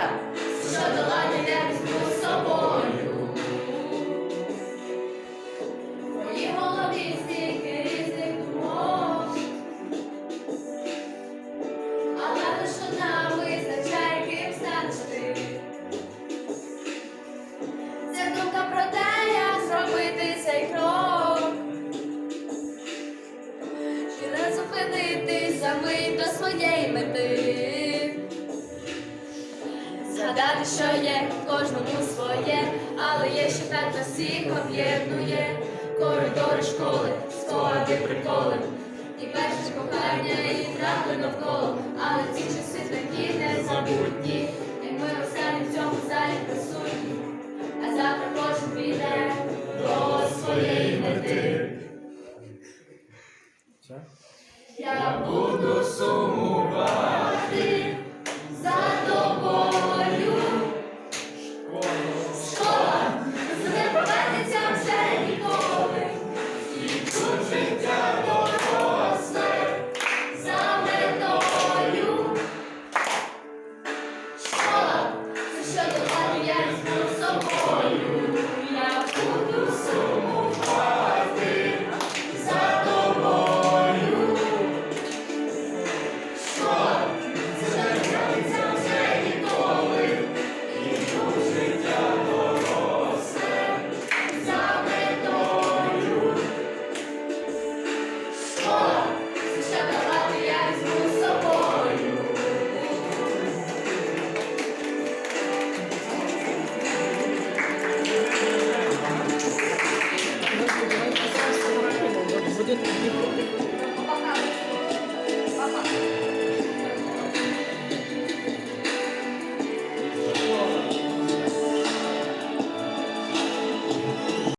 так, що долати небеску з собою. Мої голові стільки різних думок, але лиш одна визначає, ким станеш ти. Це думка про те, як зробити цей крок. І не зупинитися ми до своєї мети. Що є кожному своє, але є ще так нас всіх об'єднує. Коридори школи, спогади приколи, і перше кохання, і травли навколо, але ці часи такі незабутні, як ми останні в цьому залі присутні, а завтра кожен піде до своєї мети. Я буду сумувати за тобою. Що